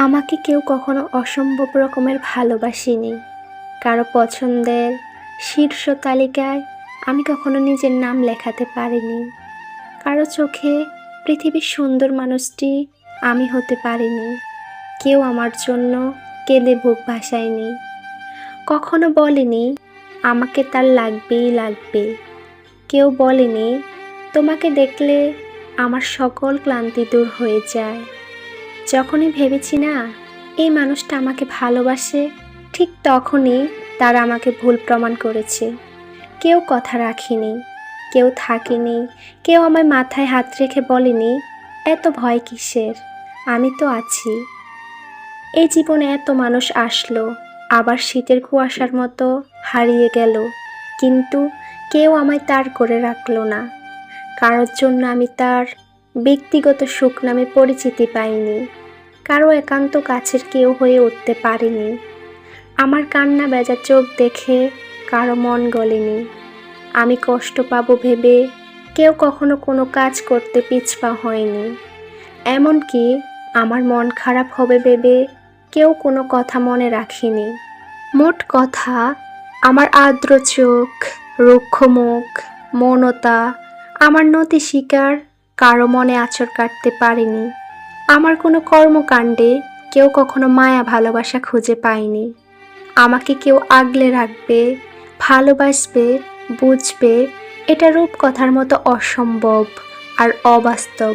আমাকে কেউ কখনো অসম্ভব রকমের ভালোবাসেনি। কারও পছন্দের শীর্ষ তালিকায় আমি কখনো নিজের নাম লেখাতে পারিনি। কারও চোখে পৃথিবীর সুন্দর মানুষটি আমি হতে পারিনি। কেউ আমার জন্য কেঁদে বুক ভাসায়নি। কখনো বলেনি, আমাকে তার লাগবেই লাগবে। কেউ বলেনি, তোমাকে দেখলে আমার সকল ক্লান্তি দূর হয়ে যায়। যখনই ভেবেছি না, এই মানুষটা আমাকে ভালোবাসে, ঠিক তখনই তারা আমাকে ভুল প্রমাণ করেছে। কেউ কথা রাখিনি, কেউ থাকেনি, কেউ আমার মাথায় হাত রেখে বলেনি, এত ভয় কিসের? আমি তো আছি। এই জীবনে এত মানুষ আসলো, আবার শীতের কুয়াশার মতো হারিয়ে গেল, কিন্তু কেউ আমায় তার করে রাখল না। কারোর জন্য আমি তার ব্যক্তিগত সুখ নামে পরিচিতি পাইনি। কারও একান্ত কাছের কেউ হয়ে উঠতে পারিনি। আমার কান্না বেজা চোখ দেখে কারও মন গলেনি। আমি কষ্ট পাবো ভেবে কেউ কখনো কোনো কাজ করতে পিছপা হয়নি। এমনকি আমার মন খারাপ হবে ভেবে কেউ কোনো কথা মনে রাখিনি। মোট কথা, আমার আর্দ্র চোখ, রুক্ষ মুখ, মৌনতা, আমার নতি শিকার কারও মনে আচর কাটতে পারেনি। আমার কোনো কর্মকাণ্ডে কেউ কখনো মায়া ভালোবাসা খুঁজে পায়নি। আমাকে কেউ আগলে রাখবে, ভালোবাসবে, বুঝবে, এটা রূপকথার মতো অসম্ভব আর অবাস্তব।